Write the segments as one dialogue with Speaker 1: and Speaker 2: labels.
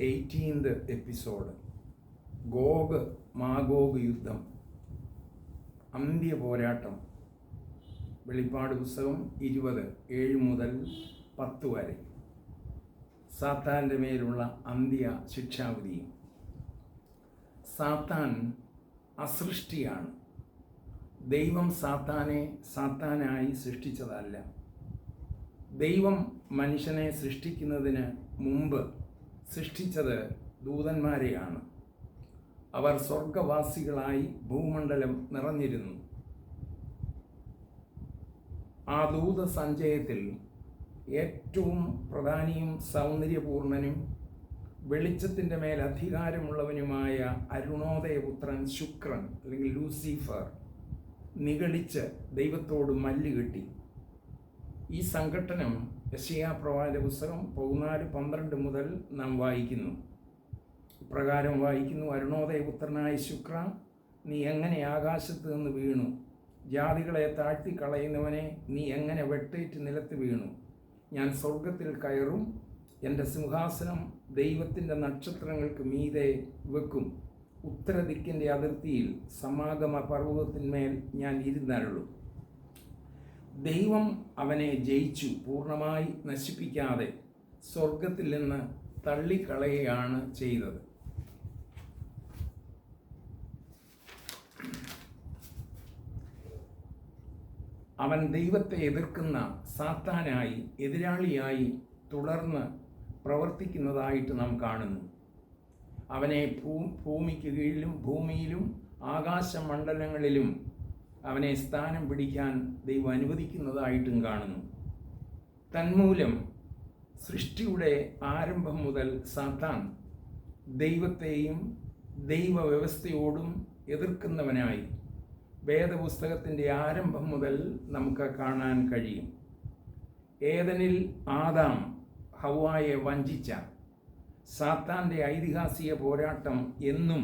Speaker 1: Eighteenth episode Gogh Magog യുദ്ധം അന്ത്യ പോരാട്ടം വെളിപ്പാട് പുസ്തകം ഇരുപത് ഏഴ് മുതൽ പത്ത് വരെ. സാത്താന്റെ മേലുള്ള അന്ത്യ ശിക്ഷാവിധിയും സാത്താൻ അസൃഷ്ടിയാണ്. ദൈവം സാത്താനെ സാത്താനായി സൃഷ്ടിച്ചതല്ല. ദൈവം മനുഷ്യനെ സൃഷ്ടിക്കുന്നതിന് മുമ്പ് സൃഷ്ടിച്ചത് ദൂതന്മാരെയാണ്. അവർ സ്വർഗവാസികളായി ഭൂമണ്ഡലം നിറഞ്ഞിരുന്നു. ആ ദൂത സഞ്ചയത്തിൽ ഏറ്റവും പ്രധാനിയും സൗന്ദര്യപൂർണനും വെളിച്ചത്തിന്റെ മേൽ അധികാരമുള്ളവനുമായ അരുണോദയപുത്രൻ ശുക്രൻ അല്ലെങ്കിൽ ലൂസിഫർ നിഗളിച്ച് ദൈവത്തോട് മല്ലുകെട്ടി ഈ സംഘട്ടനം യശയാ പ്രവാചക പുസ്തകം പതിനാല് പന്ത്രണ്ട് മുതൽ നാം വായിക്കുന്നു. ഇപ്രകാരം വായിക്കുന്നു അരുണോദയ പുത്രനായ ശുക്ര നീ എങ്ങനെ ആകാശത്ത് നിന്ന് വീണു? ജാതികളെ താഴ്ത്തി കളയുന്നവനെ നീ എങ്ങനെ വെട്ടേറ്റ് നിലത്ത് വീണു? ഞാൻ സ്വർഗത്തിൽ കയറും എന്റെ സിംഹാസനം ദൈവത്തിന്റെ നക്ഷത്രങ്ങൾക്ക് മീതെ വെക്കും. ഉത്തരദിക്കിന്റെ അതിർത്തിയിൽ സമാഗമ പർവതത്തിന്മേൽ ഞാൻ ഇരുന്നരുളും. ദൈവം അവനെ ജയിച്ചു പൂർണമായി നശിപ്പിക്കാതെ സ്വർഗത്തിൽ നിന്ന് തള്ളിക്കളയുകയാണ് ചെയ്തത്. അവൻ ദൈവത്തെ എതിർക്കുന്ന സാത്താനായി എതിരാളിയായി തുടർന്ന് പ്രവർത്തിക്കുന്നതായിട്ട് നാം കാണുന്നു. അവനെ ഭൂ ഭൂമിക്ക് കീഴിലും ഭൂമിയിലും ആകാശമണ്ഡലങ്ങളിലും അവനെ സ്ഥാനം പിടിക്കാൻ ദൈവം അനുവദിക്കുന്നതായിട്ടും കാണുന്നു. തന്മൂലം സൃഷ്ടിയുടെ ആരംഭം മുതൽ സാത്താൻ ദൈവത്തെയും ദൈവവ്യവസ്ഥയോടും എതിർക്കുന്നവനായി വേദപുസ്തകത്തിന്റെ ആരംഭം മുതൽ നമുക്ക് കാണാൻ കഴിയും. ഏതനിൽ ആദാം ഹവായെ വഞ്ചിച്ച സാത്താന്റെ ഐതിഹാസിക പോരാട്ടം എന്നും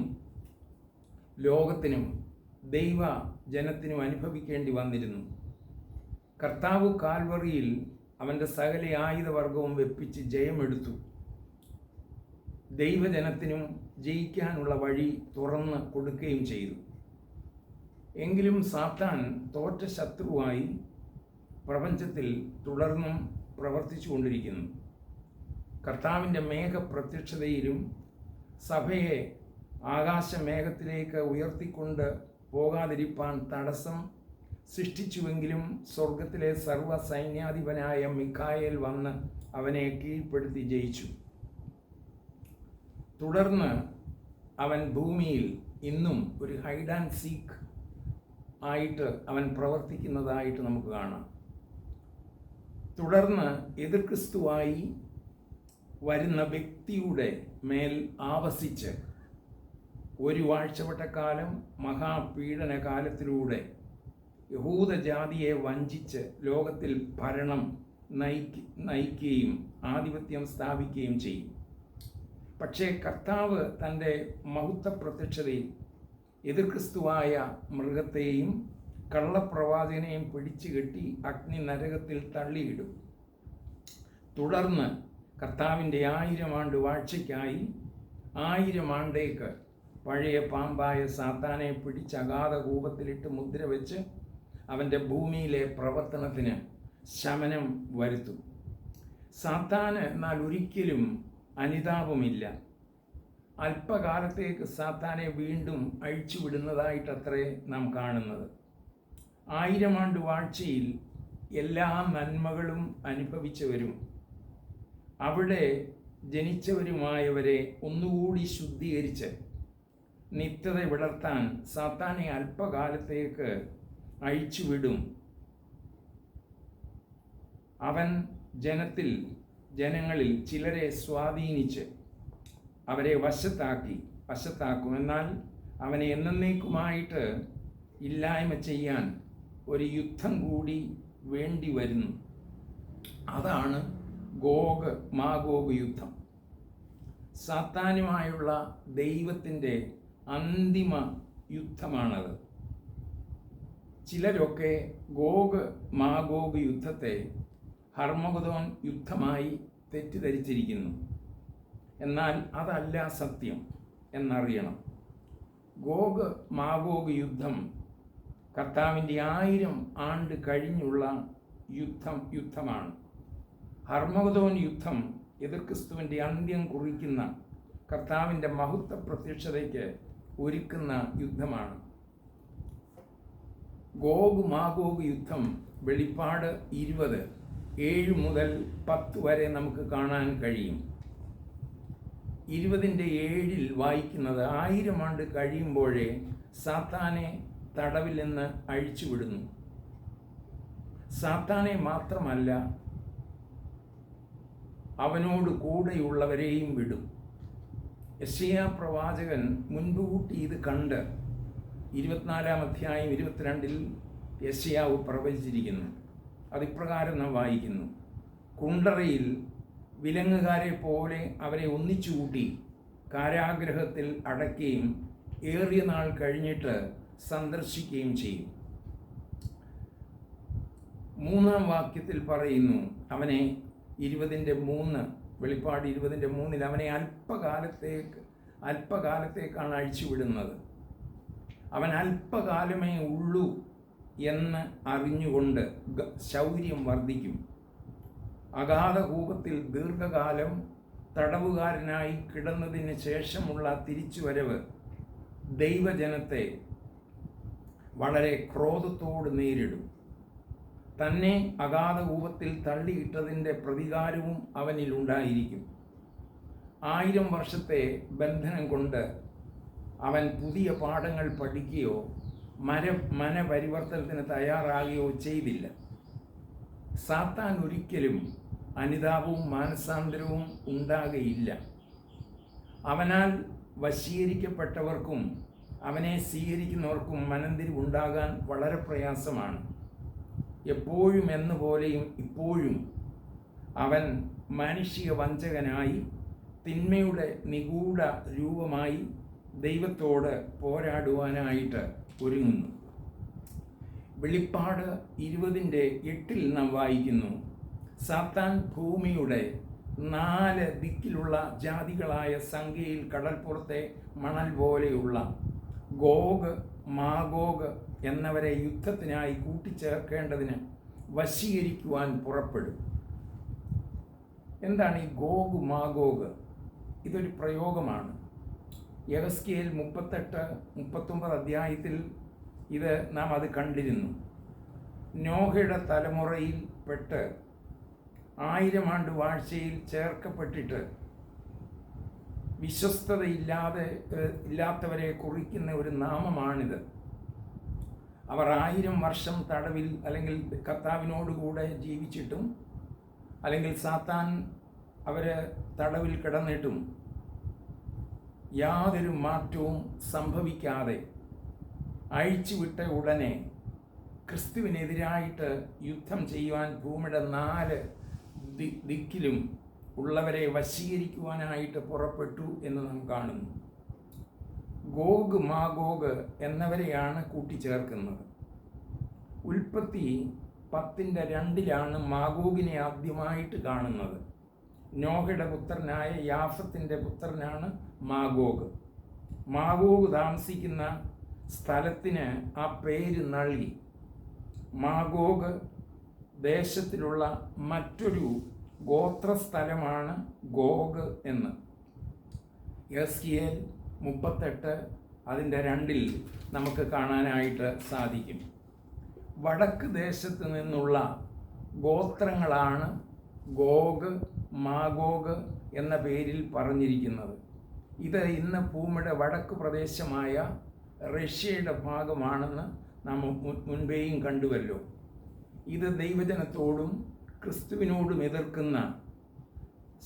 Speaker 1: ലോകത്തിനും ദൈവ ജനത്തിനും അനുഭവിക്കേണ്ടി വന്നിരുന്നു. കർത്താവ് കാൽവറിയിൽ അവന്റെ സകല ആയുധവർഗവും വെപ്പിച്ച് ജയമെടുത്തു. ദൈവജനത്തിനും ജയിക്കാനുള്ള വഴി തുറന്ന് കൊടുക്കുകയും ചെയ്തു. എങ്കിലും സാത്താൻ തോറ്റ ശത്രുവായി പ്രപഞ്ചത്തിൽ തുടർന്നും പ്രവർത്തിച്ചു കൊണ്ടിരിക്കുന്നു കർത്താവിന്റെ മേഘപ്രത്യക്ഷതയിലും സഭയെ ആകാശമേഘത്തിലേക്ക് ഉയർത്തിക്കൊണ്ട് പോകാതിരിപ്പാൻ തടസ്സം സൃഷ്ടിച്ചുവെങ്കിലും സ്വർഗത്തിലെ സർവ സൈന്യാധിപനായ മിക്കായേൽ വന്ന് അവനെ കീഴ്പ്പെടുത്തി ജയിച്ചു. തുടർന്ന് അവൻ ഭൂമിയിൽ ഇന്നും ഒരു ഹൈഡ് ആൻഡ് സീക്ക് ആയിട്ട് അവൻ പ്രവർത്തിക്കുന്നതായിട്ട് നമുക്ക് കാണാം. തുടർന്ന് എതിർ ക്രിസ്തുവായി വരുന്ന വ്യക്തിയുടെ മേൽ ആവസിച്ച് ഒരു വാഴ്ചവട്ടക്കാലം മഹാപീഡന കാലത്തിലൂടെ യഹൂദജാതിയെ വഞ്ചിച്ച് ലോകത്തിൽ ഭരണം നയിക്ക നയിക്കുകയും ആധിപത്യം സ്ഥാപിക്കുകയും ചെയ്യും. പക്ഷേ കർത്താവ് തന്റെ മഹുത്വ പ്രത്യക്ഷതയിൽ എതിർക്രിസ്തുവായ മൃഗത്തെയും കള്ളപ്രവാചകനെയും പിടിച്ചു കെട്ടി അഗ്നി നരകത്തിൽ തള്ളിയിടും. തുടർന്ന് കർത്താവിന്റെ ആയിരം ആണ്ട് വാഴ്ചയ്ക്കായി ആയിരം ആണ്ടേക്ക് പഴയ പാമ്പായ സാത്താനെ പിടിച്ച് അഗാധ കൂപത്തിലിട്ട് മുദ്ര വെച്ച് അവന്റെ ഭൂമിയിലെ പ്രവർത്തനത്തിന് ശമനം വരുത്തും. സാത്താന് എന്നാൽ ഒരിക്കലും അനിതാപമില്ല. അല്പകാലത്തേക്ക് സാത്താനെ വീണ്ടും അഴിച്ചുവിടുന്നതായിട്ടത്രേ നാം കാണുന്നത്. ആയിരം ആണ്ട് വാഴ്ചയിൽ എല്ലാ നന്മകളും അനുഭവിച്ചവരും അവിടെ ജനിച്ചവരുമായവരെ ഒന്നുകൂടി ശുദ്ധീകരിച്ച് നിത്യത വിളർത്താൻ സാത്താനെ അല്പകാലത്തേക്ക് അഴിച്ചുവിടും. അവൻ ജനത്തിൽ ജനങ്ങളിൽ ചിലരെ സ്വാധീനിച്ച് അവരെ വശത്താക്കി വശത്താക്കും. എന്നാൽ അവനെ എന്നേക്കുമായിട്ട് ഇല്ലായ്മ ചെയ്യാൻ ഒരു യുദ്ധം കൂടി വേണ്ടി വരുന്നു അതാണ് ഗോഗ് മാഗോഗ് യുദ്ധം. സാത്താനുമായുള്ള ദൈവത്തിന്റെ അന്തിമ യുദ്ധമാണത്. ചിലരൊക്കെ ഗോഗ് മാഗോഗ് യുദ്ധത്തെ ഹർമഗതോൻ യുദ്ധമായി തെറ്റിദ്ധരിച്ചിരിക്കുന്നു. എന്നാൽ അതല്ല സത്യം എന്നറിയണം. ഗോഗ് മാഗോഗ് യുദ്ധം കർത്താവിന്റെ ആയിരം ആണ്ട് കഴിഞ്ഞുള്ള യുദ്ധം യുദ്ധമാണ്. ഹർമഗതോൻ യുദ്ധം എതിർക്രിസ്തുവിന്റെ അന്ത്യം കുറിക്കുന്ന കർത്താവിന്റെ മഹത്വ പ്രത്യക്ഷതയ്ക്ക് ഒരുക്കുന്ന യുദ്ധമാണ്. ഗോഗ് മാഗോഗ് യുദ്ധം വെളിപ്പാട് ഇരുപത് ഏഴ് മുതൽ പത്ത് വരെ നമുക്ക് കാണാൻ കഴിയും. ഇരുപതിന്റെ ഏഴിൽ വായിക്കുന്നത് ആയിരം ആണ്ട് കഴിയുമ്പോഴേ സാത്താനെ തടവിൽ നിന്ന് അഴിച്ചുവിടുന്നു സാത്താനെ മാത്രമല്ല അവനോട് കൂടെയുള്ളവരെയും വിടും. യശയ പ്രവാചകൻ മുൻപ് കൂട്ടി ഇത് കണ്ട് ഇരുപത്തിനാലാം അധ്യായം ഇരുപത്തിരണ്ടിൽ യശയാവ് പ്രവചിച്ചിരിക്കുന്നു. അതിപ്രകാരം നാം വായിക്കുന്നു. കുണ്ടറയിൽ വിലങ്ങുകാരെ പോലെ അവരെ ഒന്നിച്ചു കൂട്ടി കാരാഗ്രഹത്തിൽ അടയ്ക്കുകയും ഏറിയ നാൾ കഴിഞ്ഞിട്ട് സന്ദർശിക്കുകയും ചെയ്യും. മൂന്നാം വാക്യത്തിൽ പറയുന്നു അവനെ ഇരുപതിന്റെ മൂന്ന് വെളിപ്പാട് ഇരുപതിന്റെ മൂന്നിൽ അവനെ അല്പകാലത്തേക്ക് അല്പകാലത്തേക്കാണ് അഴിച്ചുവിടുന്നത്. അവൻ അല്പകാലമേ ഉള്ളൂ എന്ന് അറിഞ്ഞുകൊണ്ട് ശൗര്യം വർദ്ധിക്കും. അഗാധകൂപത്തിൽ ദീർഘകാലം തടവുകാരനായി കിടന്നതിന് ശേഷമുള്ള തിരിച്ചുവരവ് ദൈവജനത്തെ വളരെ ക്രോധത്തോട് നേരിടും. തന്നെ അഗാധകൂപത്തിൽ തള്ളിയിട്ടതിന്റെ പ്രതികാരവും അവനിൽ ഉണ്ടായിരിക്കും. ആയിരം വർഷത്തെ ബന്ധനം കൊണ്ട് അവൻ പുതിയ പാഠങ്ങൾ പഠിക്കുകയോ മര മനപരിവർത്തനത്തിന് തയ്യാറാകുകയോ ചെയ്തില്ല. സാത്താൻ ഒരിക്കലും അനുതാപവും മാനസാന്തരവും ഉണ്ടാകയില്ല. അവനാൽ വശീകരിക്കപ്പെട്ടവർക്കും അവനെ സ്വീകരിക്കുന്നവർക്കും മനംതിരിവുണ്ടാകാൻ വളരെ പ്രയാസമാണ്. എപ്പോഴും എന്ന പോലെയും ഇപ്പോഴും അവൻ മാനുഷിക വഞ്ചകനായി തിന്മയുടെ നിഗൂഢ രൂപമായി ദൈവത്തോട് പോരാടുവാനായിട്ട് ഒരുങ്ങുന്നു. വെളിപ്പാട് ഇരുപതിന്റെ എട്ടിൽ നാം വായിക്കുന്നു സാത്താൻ ഭൂമിയുടെ നാല് ദിക്കിലുള്ള ജാതികളായ സംഖ്യയിൽ കടൽപ്പുറത്തെ മണൽ പോലെയുള്ള ഗോഗ് മാഗോഗ് എന്നവരെ യുദ്ധത്തിനായി കൂട്ടിച്ചേർക്കേണ്ടതിന് വശീകരിക്കുവാൻ പുറപ്പെടും. എന്താണ് ഈ ഗോഗ് മാഗോഗ്? ഇതൊരു പ്രയോഗമാണ്. യവസ്കിയിൽ മുപ്പത്തെട്ട് മുപ്പത്തൊമ്പത് അധ്യായത്തിൽ ഇത് നാം അത് കണ്ടിരുന്നു. നോഹയുടെ തലമുറയിൽ പെട്ട് ആയിരം ആണ്ട് വാഴ്ചയിൽ ചേർക്കപ്പെട്ടിട്ട് വിശ്വസ്തതയില്ലാതെ ഇല്ലാത്തവരെ കുറിക്കുന്ന ഒരു നാമമാണിത്. അവർ ആയിരം വർഷം തടവിൽ അല്ലെങ്കിൽ കർത്താവിനോടുകൂടെ ജീവിച്ചിട്ടും അല്ലെങ്കിൽ സാത്താൻ അവർ തടവിൽ കിടന്നിട്ടും യാതൊരു മാറ്റവും സംഭവിക്കാതെ അഴിച്ചുവിട്ട ഉടനെ ക്രിസ്തുവിനെതിരായിട്ട് യുദ്ധം ചെയ്യുവാൻ ഭൂമിയുടെ നാല് ദിക്കിലും ഉള്ളവരെ വശീകരിക്കുവാനായിട്ട് പുറപ്പെട്ടു എന്ന് നാം കാണുന്നു. ഗോഗ് മാഗോഗ് എന്നവരെയാണ് കൂട്ടിച്ചേർക്കുന്നത്. ഉൽപ്പത്തി പത്തിന്റെ രണ്ടിലാണ് മാഗോഗിനെ ആദ്യമായിട്ട് കാണുന്നത്. നോഹയുടെ പുത്രനായ യാഫത്തിന്റെ പുത്രനാണ് മാഗോഗ്. മാഗോഗ് താമസിക്കുന്ന സ്ഥലത്തിന് ആ പേര് നൽകി. മാഗോഗ് ദേശത്തിലുള്ള മറ്റൊരു ഗോത്രസ്ഥലമാണ് ഗോഗ് എന്ന്. എസ് എൽ മുപ്പത്തെട്ട് അതിന്റെ രണ്ടിൽ നമുക്ക് കാണാനായിട്ട് സാധിക്കും. വടക്ക് ദേശത്ത് നിന്നുള്ള ഗോത്രങ്ങളാണ് ഗോഗ് മാഗോഗ് എന്ന പേരിൽ പറഞ്ഞിരിക്കുന്നത്. ഇത് ഇന്ന് ഭൂമിയുടെ വടക്ക് പ്രദേശമായ റഷ്യയുടെ ഭാഗമാണെന്ന് നാം മുൻപേയും കണ്ടുവല്ലോ. ഇത് ദൈവജനത്തോടും ക്രിസ്തുവിനോടും എതിർക്കുന്ന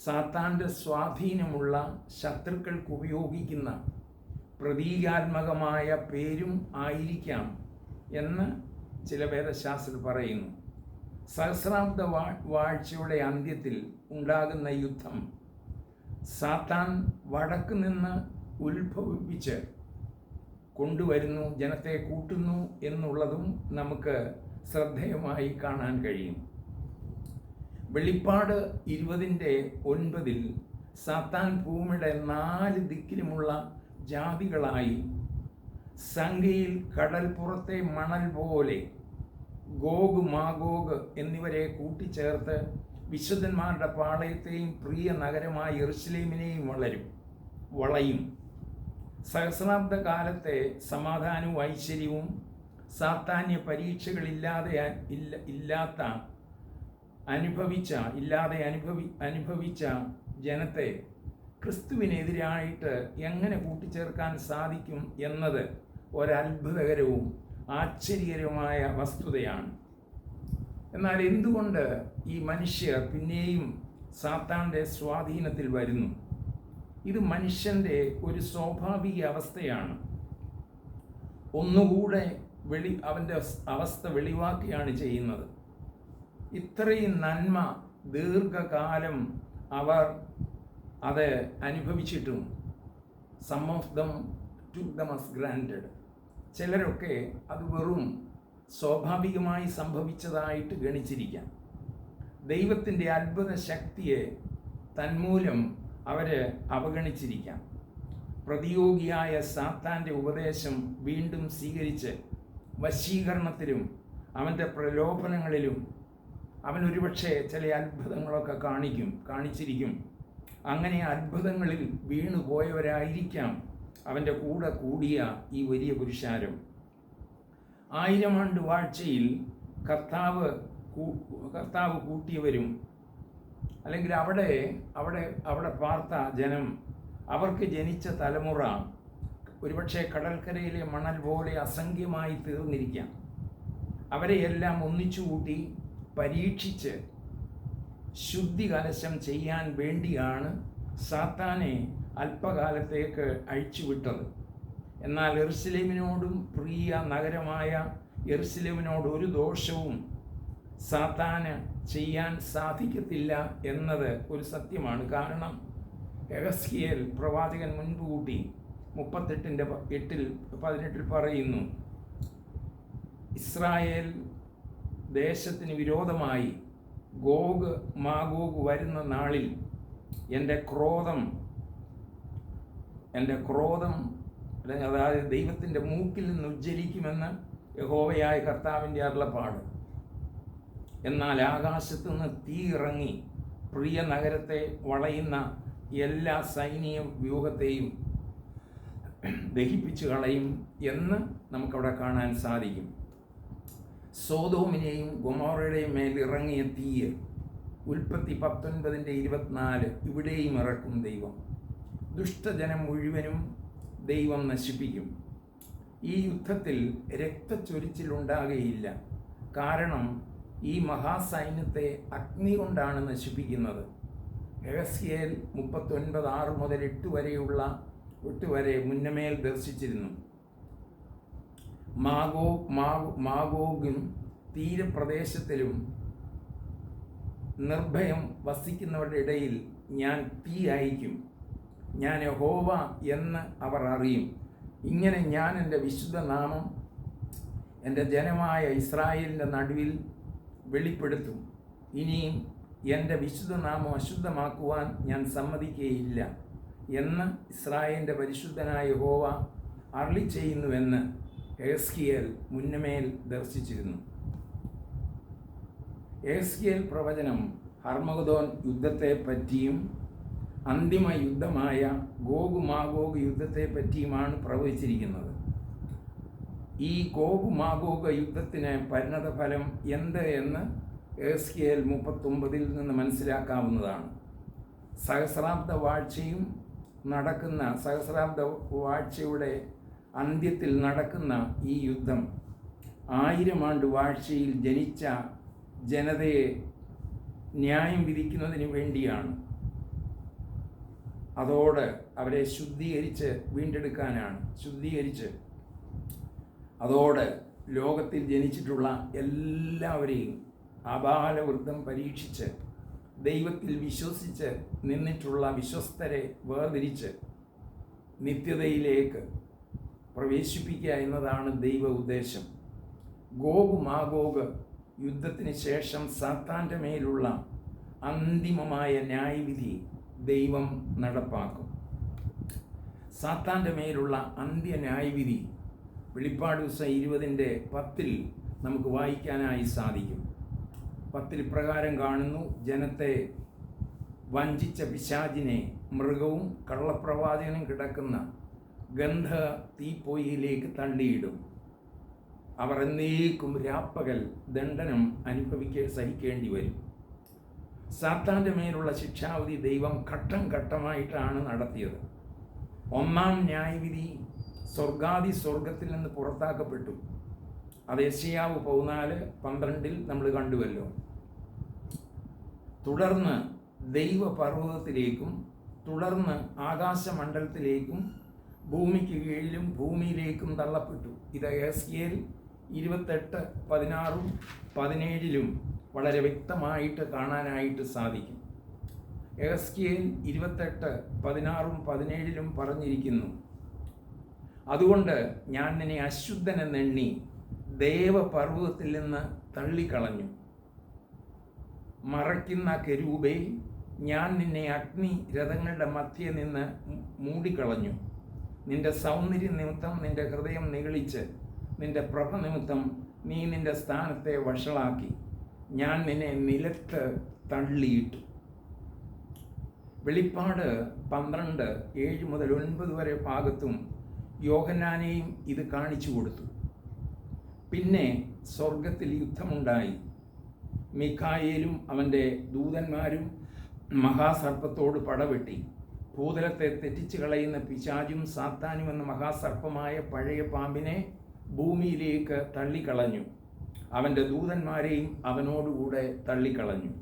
Speaker 1: സാത്താന്റെ സ്വാധീനമുള്ള ശത്രുക്കൾക്ക് ഉപയോഗിക്കുന്ന പ്രതീകാത്മകമായ പേരും ആയിരിക്കാം എന്ന് ചില വേദശാസ്ത്രം പറയുന്നു. സഹസ്രാബ്ദ വാ വാഴ്ചയുടെ അന്ത്യത്തിൽ ഉണ്ടാകുന്ന യുദ്ധം സാത്താൻ വടക്ക് നിന്ന് ഉത്ഭവിപ്പിച്ച് കൊണ്ടുവരുന്നു ജനത്തെ കൂട്ടുന്നു എന്നുള്ളതും നമുക്ക് ശ്രദ്ധേയമായി കാണാൻ കഴിയും. വെളിപ്പാട് ഇരുപതിന്റെ ഒൻപതിൽ സാത്താൻ ഭൂമിയുടെ നാല് ദിക്കിലുമുള്ള ജാതികളായി സംഖ്യയിൽ കടൽപ്പുറത്തെ മണൽ പോലെ ഗോഗ് മാഗോഗ് എന്നിവരെ കൂട്ടിച്ചേർത്ത് വിശുദ്ധന്മാരുടെ പാളയത്തെയും പ്രിയ നഗരമായ എറുസലേമിനെയും വളരും വളയും. സഹസ്രാബ്ദ കാലത്തെ സമാധാനവും ഐശ്വര്യവും സാത്താന്യ പരീക്ഷകളില്ലാതെ ഇല്ല ഇല്ലാത്ത അനുഭവിച്ച ഇല്ലാതെ അനുഭവി അനുഭവിച്ച ജനത്തെ ക്രിസ്തുവിനെതിരായിട്ട് എങ്ങനെ കൂട്ടിച്ചേർക്കാൻ സാധിക്കും എന്നത് ഒരത്ഭുതകരവും ആശ്ചര്യകരവുമായ വസ്തുതയാണ്. എന്നാൽ എന്തുകൊണ്ട് ഈ മനുഷ്യർ പിന്നെയും സാത്താന്റെ സ്വാധീനത്തിൽ വരുന്നു? ഇത് മനുഷ്യന്റെ ഒരു സ്വാഭാവിക അവസ്ഥയാണ്. ഒന്നുകൂടെ വെളി അവന്റെ അവസ്ഥ വെളിവാക്കുകയാണ് ചെയ്യുന്നത്. ഇത്രയും നന്മ ദീർഘകാലം അവർ അത് അനുഭവിച്ചിട്ടും some of them to them as granted ചിലരൊക്കെ അത് വെറും സ്വാഭാവികമായി സംഭവിച്ചതായിട്ട് ഗണിച്ചിരിക്കാം. ദൈവത്തിന്റെ അത്ഭുത ശക്തിയെ തന്മൂലം അവർ അവഗണിച്ചിരിക്കാം. പ്രതിയോഗിയായ സാത്താന്റെ ഉപദേശം വീണ്ടും സ്വീകരിച്ച് വശീകരണത്തിലും അവന്റെ പ്രലോഭനങ്ങളിലും അവൻ ഒരുപക്ഷെ ചില അത്ഭുതങ്ങളൊക്കെ കാണിക്കും കാണിച്ചിരിക്കും. അങ്ങനെ അത്ഭുതങ്ങളിൽ വീണു പോയവരായിരിക്കാം അവന്റെ കൂടെ കൂടിയ ഈ വലിയ പുരുഷാരം. ആയിരം ആണ്ട് വാഴ്ചയിൽ കർത്താവ് കർത്താവ് കൂട്ടിയവരും അല്ലെങ്കിൽ അവിടെ അവിടെ അവിടെ പാർത്ത ജനം അവർക്ക് ജനിച്ച തലമുറ ഒരുപക്ഷെ കടൽക്കരയിലെ മണൽ പോലെ അസംഖ്യമായി തീർന്നിരിക്കാം. അവരെയെല്ലാം ഒന്നിച്ചു കൂട്ടി പരീക്ഷിച്ച് ശുദ്ധി കലശം ചെയ്യാൻ വേണ്ടിയാണ് സാത്താനെ അല്പകാലത്തേക്ക് അഴിച്ചുവിട്ടത്. എന്നാൽ എറുസലേമിനോടും പ്രിയ നഗരമായ എറുസലേമിനോട് ഒരു ദോഷവും സാത്താന് ചെയ്യാൻ സാധിക്കത്തില്ല എന്നത് ഒരു സത്യമാണ്. കാരണം എഹസ്കിയൽ പ്രവാചകൻ മുൻപ് കൂട്ടി മുപ്പത്തെട്ടിന്റെ എട്ടിൽ പതിനെട്ടിൽ പറയുന്നു ഇസ്രായേൽ ദേശത്തിന് വിരോധമായി ഗോഗ് മാഗോഗ് വരുന്ന നാളിൽ എന്റെ ക്രോധം എന്റെ ക്രോധം അല്ലെങ്കിൽ അതായത് ദൈവത്തിന്റെ മൂക്കിൽ നിന്ന് ഉജ്ജ്വലിക്കുമെന്ന് യഹോവയായ കർത്താവിന്റെ അരുളപ്പാട്. എന്നാൽ ആകാശത്തു നിന്ന് തീ ഇറങ്ങി പ്രിയ നഗരത്തെ വളയുന്ന എല്ലാ സൈനിക വ്യൂഹത്തെയും ദഹിപ്പിച്ചു കളയും എന്ന് നമുക്കവിടെ കാണാൻ സാധിക്കും. സോതോമിനെയും ഗൊമോറയുടെയും മേൽ ഇറങ്ങിയ തീയ് ഉൽപ്പത്തി പത്തൊൻപതിന്റെ ഇരുപത്തിനാല് ഇവിടെയും ഇറക്കും ദൈവം. ദുഷ്ടജനം മുഴുവനും ദൈവം നശിപ്പിക്കും. ഈ യുദ്ധത്തിൽ രക്തച്ചൊരിച്ചിലുണ്ടാകുകയില്ല. കാരണം ഈ മഹാസൈന്യത്തെ അഗ്നി കൊണ്ടാണ് നശിപ്പിക്കുന്നത്. എഹസ്യേൽ മുപ്പത്തൊൻപത് ആറ് മുതൽ എട്ട് വരെയുള്ള എട്ട് വരെ മുന്നമേൽ ദർശിച്ചിരുന്നു. മാഗോ മാഗോ മാഗോഗും തീരപ്രദേശത്തിലും നിർഭയം വസിക്കുന്നവരുടെ ഇടയിൽ ഞാൻ തീ അയക്കും ഞാൻ ഹോവ എന്ന് അവർ അറിയും. ഇങ്ങനെ ഞാൻ എന്റെ വിശുദ്ധ നാമം എന്റെ ജനമായ ഇസ്രായേലിന്റെ നടുവിൽ വെളിപ്പെടുത്തും. ഇനിയും എന്റെ വിശുദ്ധ നാമം അശുദ്ധമാക്കുവാൻ ഞാൻ സമ്മതിക്കുകയില്ല എന്ന് ഇസ്രായേലിന്റെ പരിശുദ്ധനായ ഹോവ അർളി ചെയ്യുന്നുവെന്ന് എസ്കിയൽ മുന്നമേൽ ദർശിച്ചിരുന്നു. എസ്കിയൽ പ്രവചനം ഹർമഗദോൻ യുദ്ധത്തെ പറ്റിയും അന്തിമ യുദ്ധമായ ഗോഗു മാഗോഗ് യുദ്ധത്തെ പറ്റിയുമാണ് പ്രവചിച്ചിരിക്കുന്നത്. ഈ ഗോഗു മാഗോഗ യുദ്ധത്തിന് പരിണത ഫലം എന്ത് എന്ന് എസ്കിയൽ മുപ്പത്തൊമ്പതിൽ നിന്ന് മനസ്സിലാക്കാവുന്നതാണ്. സഹസ്രാബ്ദ വാഴ്ചയും നടക്കുന്ന സഹസ്രാബ്ദ വാഴ്ചയുടെ അന്ത്യത്തിൽ നടക്കുന്ന ഈ യുദ്ധം ആയിരം ആണ്ട് വാഴ്ചയിൽ ജനിച്ച ജനതയെ ന്യായം വിധിക്കുന്നതിന് വേണ്ടിയാണ്. അതോട് അവരെ ശുദ്ധീകരിച്ച് വീണ്ടെടുക്കാനാണ് ശുദ്ധീകരിച്ച്. അതോട് ലോകത്തിൽ ജനിച്ചിട്ടുള്ള എല്ലാവരെയും അപാലവൃദ്ധം പരീക്ഷിച്ച് ദൈവത്തിൽ വിശ്വസിച്ച് നിന്നിട്ടുള്ള വിശ്വസ്തരെ വേർതിരിച്ച് നിത്യതയിലേക്ക് പ്രവേശിപ്പിക്കുക എന്നതാണ് ദൈവ ഉദ്ദേശം. ഗോഗ് മാഗോഗ് യുദ്ധത്തിന് ശേഷം സാത്താന്റെ മേലുള്ള അന്തിമമായ ന്യായവിധി ദൈവം നടപ്പാക്കും. സാത്താന്റെ മേലുള്ള അന്ത്യ ന്യായവിധി വെളിപ്പാട് ദിവസം ഇരുപതിന്റെ പത്തിൽ നമുക്ക് വായിക്കാനായി സാധിക്കും. പത്തിൽ പ്രകാരം കാണുന്നു ജനത്തെ വഞ്ചിച്ച പിശാചിനെ മൃഗവും കള്ളപ്രവാചകനും കിടക്കുന്ന ഗന്ധ തീപ്പൊയ്യിലേക്ക് തള്ളിയിടും. അവർ എന്നേക്കും രാപ്പകൽ ദണ്ഡനം അനുഭവിക്ക സഹിക്കേണ്ടി വരും. സാത്താന്റെ മേലുള്ള ശിക്ഷാവധി ദൈവം ഘട്ടം ഘട്ടമായിട്ടാണ് നടത്തിയത്. ഒന്നാം ന്യായവിധി സ്വർഗാദി സ്വർഗത്തിൽ നിന്ന് പുറത്താക്കപ്പെട്ടു. അത് എസ്യാവ് പതിനാല് പന്ത്രണ്ടിൽ നമ്മൾ കണ്ടുവല്ലോ. തുടർന്ന് ദൈവപർവതത്തിലേക്കും തുടർന്ന് ആകാശമണ്ഡലത്തിലേക്കും ഭൂമിക്ക് കീഴിലും ഭൂമിയിലേക്കും തള്ളപ്പെട്ടു. ഇത് എസ് എൽ ഇരുപത്തെട്ട് പതിനാറും പതിനേഴിലും വളരെ വ്യക്തമായിട്ട് കാണാനായിട്ട് സാധിക്കും. എസ് കെയിൽ ഇരുപത്തെട്ട് പതിനാറും പതിനേഴിലും പറഞ്ഞിരിക്കുന്നു അതുകൊണ്ട് ഞാൻ നിന്നെ അശുദ്ധനെന്നെണ്ണി ദേവപർവതത്തിൽ നിന്ന് തള്ളിക്കളഞ്ഞു. മറയ്ക്കുന്ന കരൂപയിൽ ഞാൻ നിന്നെ അഗ്നി രഥങ്ങളുടെ മധ്യേ നിന്ന് മൂടിക്കളഞ്ഞു. നിന്റെ സൗന്ദര്യ നിമിത്തം നിന്റെ ഹൃദയം നിഗളിച്ച് നിന്റെ പ്രഭ നിമിത്തം നീ നിന്റെ സ്ഥാനത്തെ വഷളാക്കി. ഞാൻ നിന്നെ നിലത്ത് തള്ളിയിട്ടു. വെളിപ്പാട് പന്ത്രണ്ട് ഏഴ് മുതൽ ഒൻപത് വരെ ഭാഗത്തും യോഹനാനെയും ഇത് കാണിച്ചു കൊടുത്തു. പിന്നെ സ്വർഗത്തിൽ യുദ്ധമുണ്ടായി. മിഖായേലും അവന്റെ ദൂതന്മാരും മഹാസർപ്പത്തോട് പടവെട്ടി. ഭൂതലത്തെ തെറ്റിച്ചു കളയുന്ന പിശാചും സാത്താനും എന്ന മഹാസർപ്പമായ പഴയ പാമ്പിനെ ഭൂമിയിലേക്ക് തള്ളിക്കളഞ്ഞു. അവന്റെ ദൂതന്മാരെയും അവനോടുകൂടെ തള്ളിക്കളഞ്ഞു.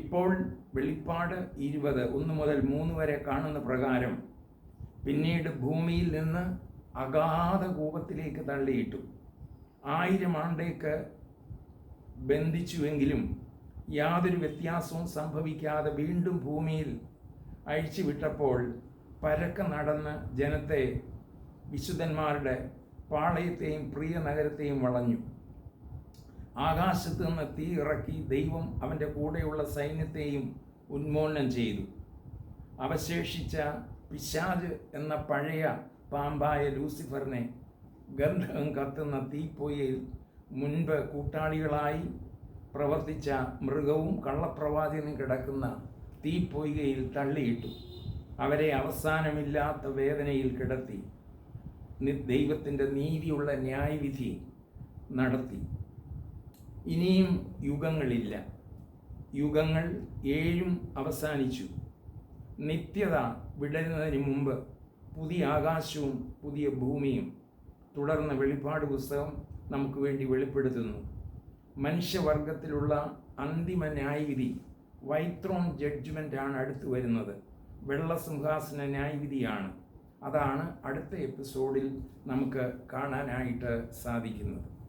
Speaker 1: ഇപ്പോൾ വെളിപ്പാട് ഇരുപത് ഒന്ന് മുതൽ മൂന്ന് വരെ കാണുന്ന പ്രകാരം പിന്നീട് ഭൂമിയിൽ നിന്ന് അഗാധ കൂപത്തിലേക്ക് തള്ളിയിട്ടു. ആയിരം ആണ്ടേക്ക് ബന്ധിച്ചുവെങ്കിലും യാതൊരു വ്യത്യാസവും സംഭവിക്കാതെ വീണ്ടും ഭൂമിയിൽ അഴിച്ചുവിട്ടപ്പോൾ പരക്കെ നടന്ന് ജനത്തെ വിശുദ്ധന്മാരുടെ പാളയത്തെയും പ്രിയ നഗരത്തെയും വളഞ്ഞു. ആകാശത്ത് നിന്ന് തീ ഇറക്കി ദൈവം അവന്റെ കൂടെയുള്ള സൈന്യത്തെയും ഉന്മൂലനം ചെയ്തു. അവശേഷിച്ച പിശാജ് എന്ന പഴയ പാമ്പായ ലൂസിഫറിനെ ഗന്ധകം കത്തുന്ന തീപ്പൊയ്യയിൽ മുൻപ് കൂട്ടാളികളായി പ്രവർത്തിച്ച മൃഗവും കള്ളപ്രവാചകനും കിടക്കുന്ന തീപ്പൊയ്കയിൽ തള്ളിയിട്ടു. അവരെ അവസാനമില്ലാത്ത വേദനയിൽ കിടത്തി. ദൈവത്തിന്റെ നീതിയുള്ള ന്യായവിധി നടത്തി. ഇനിയും യുഗങ്ങളില്ല. യുഗങ്ങൾ ഏഴും അവസാനിച്ചു. നിത്യത വിടരുന്നതിന് മുമ്പ് പുതിയ ആകാശവും പുതിയ ഭൂമിയും തുടർന്ന വെളിപ്പാട് പുസ്തകം നമുക്ക് വേണ്ടി വെളിപ്പെടുത്തുന്നു. മനുഷ്യവർഗത്തിലുള്ള അന്തിമ ന്യായവിധി വൈത്രോൺ ആണ് അടുത്ത് വരുന്നത്. വെള്ളസിംഹാസന ന്യായവിധിയാണ്. അതാണ് അടുത്ത എപ്പിസോഡിൽ നമുക്ക് കാണാനായിട്ട് സാധിക്കുന്നത്.